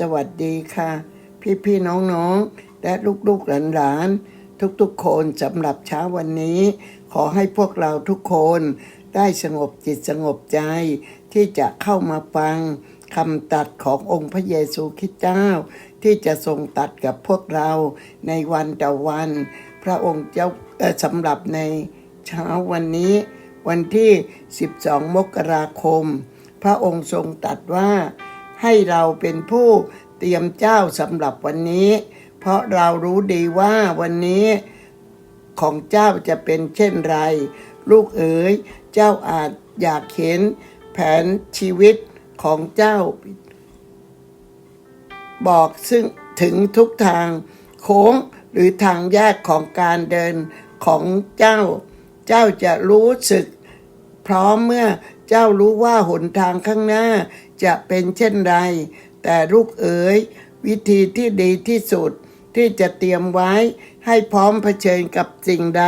สวัสดีค่ะพี่พี่ๆน้องๆ และลูกๆหลานๆ ทุกๆคนสำหรับเช้าวันนี้ ขอให้พวกเราทุกคนได้สงบจิตสงบใจ ที่จะเข้ามาฟังคำตัดขององค์พระเยซูคริสต์เจ้า ที่จะทรงตัดกับพวกเราในวันต่อวัน พระองค์เจ้าสำหรับในเช้าวันนี้ วันที่ 12 มกราคม พระองค์ทรงตัดว่า ให้เราเป็นผู้เตรียมเจ้าสำหรับวันนี้ เพราะเรารู้ดีว่าวันนี้ของเจ้าจะเป็นเช่นไร ลูกเอ๋ย เจ้าอาจอยากเห็นแผนชีวิตของเจ้า บอกซึ่งถึงทุกทางโค้งหรือทางแยกของการเดินของเจ้า เจ้าจะรู้สึก พร้อมเมื่อเจ้ารู้ว่าหนทางข้างหน้า จะเป็นเช่นไร แต่ลูกเอ๋ยวิธีที่ดีที่สุดที่จะเตรียมไว้ให้พร้อมเผชิญกับสิ่งใด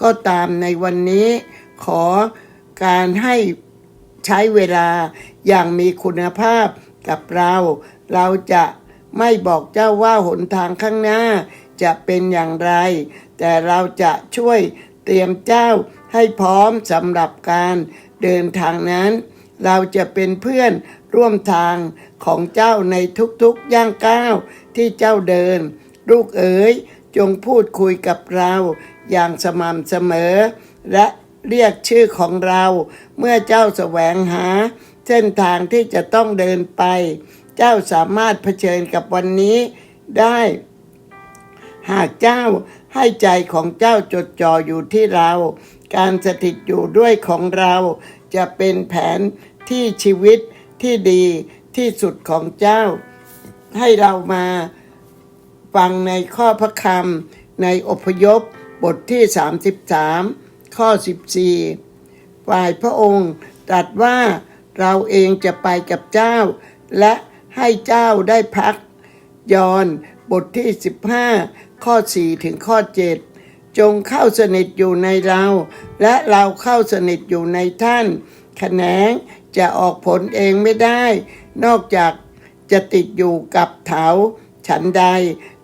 ก็ตามในวันนี้ ขอการให้ใช้เวลาอย่างมีคุณภาพกับเรา เราจะไม่บอกเจ้าว่าหนทางข้างหน้าจะเป็นอย่างไร แต่เราจะช่วยเตรียมเจ้าให้พร้อมสำหรับการเดินทางนั้น เราจะเป็นเพื่อนร่วมทางของเจ้าในทุกๆย่างก้าวที่เจ้าเดิน ลูกเอ๋ยจงพูดคุยกับเราอย่างสม่ำเสมอ และเรียกชื่อของเราเมื่อเจ้าแสวงหา เส้นทางที่จะต้องเดินไป เจ้าสามารถเผชิญกับวันนี้ได้ หากเจ้าให้ใจของเจ้าจดจ่ออยู่ที่เรา การสถิตอยู่ด้วยของเรา จะเป็นแผนที่ชีวิตที่ดีที่สุดของเจ้า ให้เรามาฟังในข้อพระคำในอพยพบทที่ 33 ข้อ 14 ฝ่ายพระองค์ตรัสว่าเราเองจะไปกับเจ้า และให้เจ้าได้พัก ยอนบทที่ 15 ข้อ 4 ถึงข้อ 7 จงเข้าสนิทอยู่ในเรา และเราเข้าสนิทอยู่ในท่านแขนงจะออกผลเองไม่ได้ นอกจากจะติดอยู่กับเถาฉันใด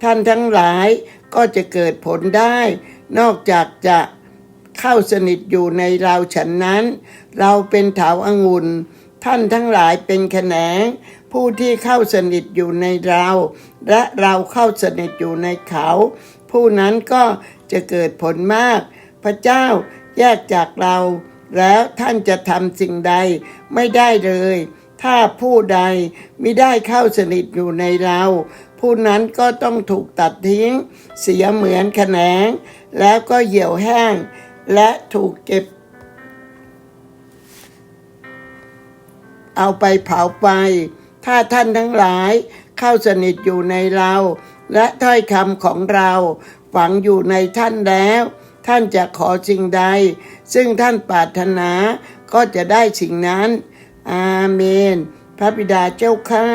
ท่านทั้งหลายก็จะเกิดผลได้ นอกจากจะเข้าสนิทอยู่ในเราฉันนั้น เราเป็นเถาอางุ่นท่านทั้งหลายเป็นแขนง ผู้ที่เข้าสนิทอยู่ในเรา และเราเข้าสนิทอยู่ในเขา ผู้นั้นก็ จะเกิดผลมาก พระเจ้าแยกจากเรา แล้วท่านจะทำสิ่งใดไม่ได้เลย ถ้าผู้ใดไม่ได้เข้าสนิทอยู่ในเรา ผู้นั้นก็ต้องถูกตัดทิ้ง เสียเหมือนแขนง แล้วก็เหี่ยวแห้ง และถูกเก็บ เอาไปเผาไป ถ้าท่านทั้งหลายเข้าสนิทอยู่ในเราและถ้อยคำของเรา ฝังอยู่ในท่านแล้ว ท่านจะขอสิ่งใด ซึ่งท่านปรารถนาก็จะได้สิ่งนั้น อาเมน พระบิดาเจ้าข้า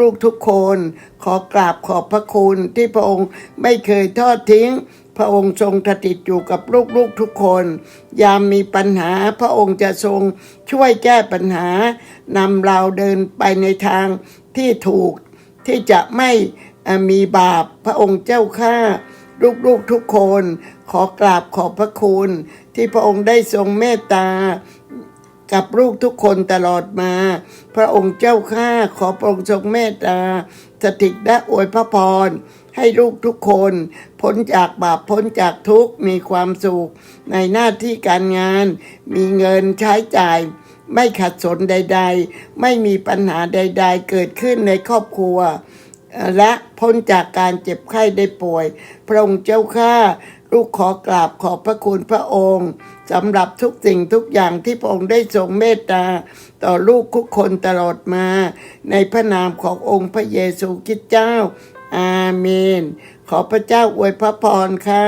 ลูกๆทุกคน ขอกราบขอบพระคุณที่พระองค์ไม่เคยทอดทิ้ง พระองค์ทรงสถิตอยู่กับลูกๆทุกคน ยามมีปัญหาพระองค์จะทรงช่วยแก้ปัญหานำเราเดินไปในทางที่ถูกที่จะไม่มีบาปพระองค์เจ้าข้า ลูกๆทุกคน ขอกราบขอบพระคุณ ที่พระองค์ได้ทรงเมตตา กับลูกทุกคนตลอดมา พระองค์เจ้าข้าขอพระองค์ทรงเมตตา สถิตและอวยพระพรให้ลูกทุกคนพ้นจากบาปพ้นจากทุกข์มีความสุข ในหน้าที่การงาน มีเงินใช้จ่าย ไม่ขัดสนใด ๆ ไม่มีปัญหาใด ๆ เกิดขึ้นในครอบครัว และพ้นจากการเจ็บไข้ได้ป่วย พระองค์เจ้าข้าลูกขอกราบขอบพระคุณพระองค์สำหรับทุกสิ่งทุกอย่างที่พระองค์ได้ทรงเมตตา ต่อลูกทุกคนตลอดมา ในพระนามขององค์พระเยซูคริสต์เจ้า อาเมน ขอพระเจ้าอวยพระพรค่ะ